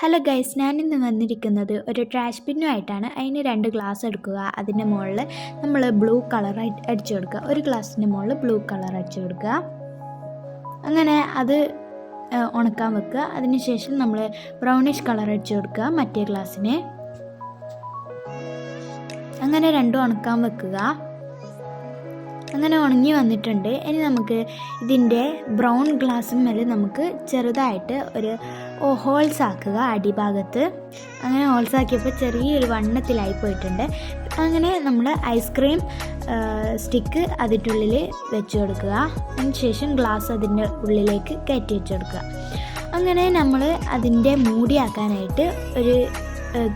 Hello guys ഞാനിന്ന് വന്നിരിക്കുന്നത് ഒരു ട്രാഷ് ബിന്നുമായിട്ടാണ് അതിന് രണ്ട് ഗ്ലാസ് എടുക്കുക. അതിന്റെ മുകളിൽ നമ്മൾ ബ്ലൂ കളർ അടിച്ചു കൊടുക്കുക. ഒരു ഗ്ലാസിന്റെ മുകളിൽ ബ്ലൂ കളർ അടിച്ചു കൊടുക്കുക. അങ്ങനെ അത് ഉണക്കാൻ വെക്കുക. അതിനുശേഷം നമ്മൾ ബ്രൗണിഷ് കളർ അടിച്ചു കൊടുക്കുക മറ്റേ ഗ്ലാസ്സിന് അങ്ങനെ രണ്ടും ഉണക്കാൻ വെക്കുക. അങ്ങനെ ഉണങ്ങി വന്നിട്ടുണ്ട്. ഇനി നമുക്ക് ഇതിന്റെ ബ്രൗൺ ഗ്ലാസ് മേലെ നമുക്ക് ചെറുതായിട്ട് ഒരു ഹോൾസ് ആക്കുക അടിഭാഗത്ത്. അങ്ങനെ ഹോൾസ് ആക്കിയപ്പോൾ ചെറിയൊരു വണ്ണത്തിലായി പോയിട്ടുണ്ട്. അങ്ങനെ നമ്മൾ ഐസ്ക്രീം സ്റ്റിക്ക് അതിന്റെ വെച്ച് കൊടുക്കുക. അതിനുശേഷം ഗ്ലാസ് അതിന്റെ ഉള്ളിലേക്ക് കയറ്റി വെച്ച് കൊടുക്കുക. അങ്ങനെ നമ്മൾ അതിന്റെ മൂടിയാക്കാനായിട്ട് ഒരു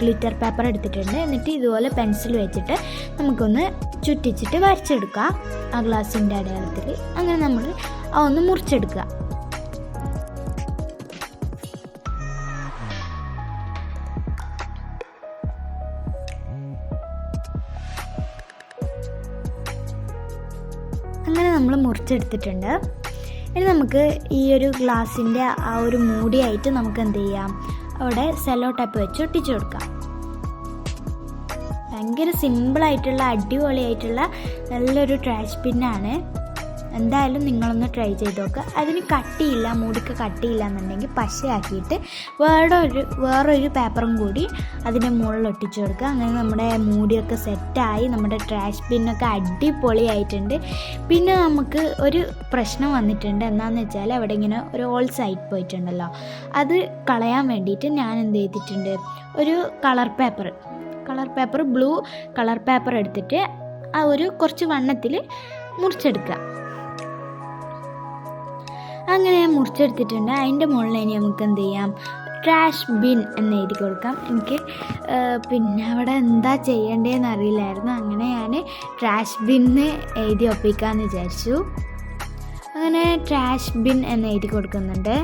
ഗ്ലിറ്റർ പേപ്പർ എടുത്തിട്ടുണ്ട്. എന്നിട്ട് ഇതുപോലെ പെൻസിൽ വെച്ചിട്ട് നമുക്കൊന്ന് ചുറ്റിച്ചിട്ട് വരച്ചെടുക്കുക. ആ ഗ്ലാസിന്റെ അടയാളത്തിൽ അങ്ങനെ നമ്മൾ ഒന്ന് മുറിച്ചെടുക്കുക. അങ്ങനെ നമ്മൾ മുറിച്ചെടുത്തിട്ടുണ്ട്. ഇനി നമുക്ക് ഈ ഒരു ഗ്ലാസിന്റെ ആ ഒരു മൂടിയായിട്ട് നമുക്ക് എന്ത് ചെയ്യാം? അവിടെ സെല്ലോ ടൈപ്പ് വെച്ച് ഒട്ടിച്ചു കൊടുക്കാം. ഭയങ്കര സിമ്പിളായിട്ടുള്ള അടിപൊളിയായിട്ടുള്ള നല്ലൊരു ട്രാഷ് പിന്നാണ് എന്തായാലും നിങ്ങളൊന്ന് ട്രൈ ചെയ്ത് നോക്കുക അതിന് കട്ടിയില്ല മൂടിക്ക് കട്ടിയില്ല എന്നുണ്ടെങ്കിൽ പശയാക്കിയിട്ട് വേറെ ഒരു വേറൊരു പേപ്പറും കൂടി അതിന്റെ മുകളിൽ ഒട്ടിച്ച് കൊടുക്കുക. അങ്ങനെ നമ്മുടെ മൂടിയൊക്കെ സെറ്റായി നമ്മുടെ ട്രാഷ് ബിന്നൊക്കെ അടിപൊളിയായിട്ടുണ്ട്. പിന്നെ നമുക്ക് ഒരു പ്രശ്നം വന്നിട്ടുണ്ട്. എന്താണെന്ന് വെച്ചാൽ അവിടെ ഇങ്ങനെ ഒരു ഓൾസ് സൈഡ് പോയിട്ടുണ്ടല്ലോ. അത് കളയാൻ വേണ്ടിയിട്ട് ഞാൻ എന്ത് ചെയ്തിട്ടുണ്ട്? ഒരു colour paper colour paper blue colour paper എടുത്തിട്ട് ആ ഒരു കുറച്ച് വണ്ണത്തിൽ മുറിച്ചെടുക്കുക. അങ്ങനെ മുറിച്ചെടുത്തിട്ടുണ്ട്. അതിന്റെ മുകളിൽ ഇനി നമുക്ക് എന്ത് ചെയ്യാം? ട്രാഷ് ബിൻ എന്ന് എഴുതി കൊടുക്കാം. എനിക്ക് പിന്നെ അവിടെ എന്താ ചെയ്യേണ്ടതെന്ന് അറിയില്ലായിരുന്നു. അങ്ങനെ ഞാൻ ട്രാഷ് ബിന്ന് എഴുതി ഒപ്പിക്കാമെന്ന് വിചാരിച്ചു. അങ്ങനെ ട്രാഷ് ബിൻ എന്ന് എഴുതി കൊടുക്കുന്നുണ്ട്.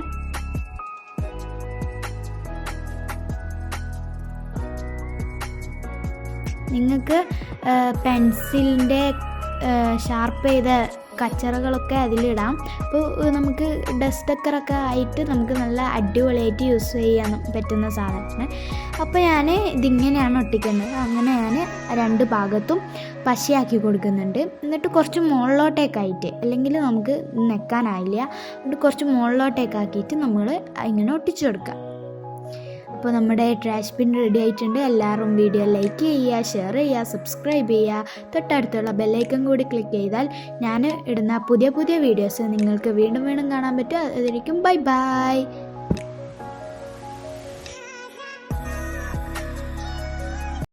നിങ്ങൾക്ക് പെൻസിലിന്റെ ഷാർപ്പ് ചെയ്ത കച്ചറകളൊക്കെ അതിലിടാം. അപ്പോൾ നമുക്ക് ഡസ്റ്റക്കറൊക്കെ ആയിട്ട് നമുക്ക് നല്ല അടിപൊളിയായിട്ട് യൂസ് ചെയ്യാൻ പറ്റുന്ന സാധനമാണ്. അപ്പോൾ ഞാൻ ഇതിങ്ങനെയാണ് ഒട്ടിക്കുന്നത്. അങ്ങനെ ഞാൻ രണ്ട് ഭാഗത്തും പശയാക്കി കൊടുക്കുന്നുണ്ട്. എന്നിട്ട് കുറച്ച് മുകളിലോട്ടേക്കായിട്ട് അല്ലെങ്കിൽ നമുക്ക് നെക്കാനായില്ല. എന്നിട്ട് കുറച്ച് മുകളിലോട്ടേക്ക് ആക്കിയിട്ട് നമ്മൾ ഇങ്ങനെ ഒട്ടിച്ചു കൊടുക്കുക. അപ്പോൾ നമ്മുടെ ട്രാഷ് ബിൻ റെഡി ആയിട്ടുണ്ട്. എല്ലാവരും വീഡിയോ ലൈക്ക് ചെയ്യുക ഷെയർ ചെയ്യുക സബ്സ്ക്രൈബ് ചെയ്യുക. തൊട്ടടുത്തുള്ള ബെല്ലൈക്കൺ കൂടി ക്ലിക്ക് ചെയ്താൽ ഞാൻ ഇടുന്ന പുതിയ പുതിയ വീഡിയോസ് നിങ്ങൾക്ക് വീണ്ടും വീണ്ടും കാണാൻ പറ്റും. അതായിരിക്കും ബൈ ബൈ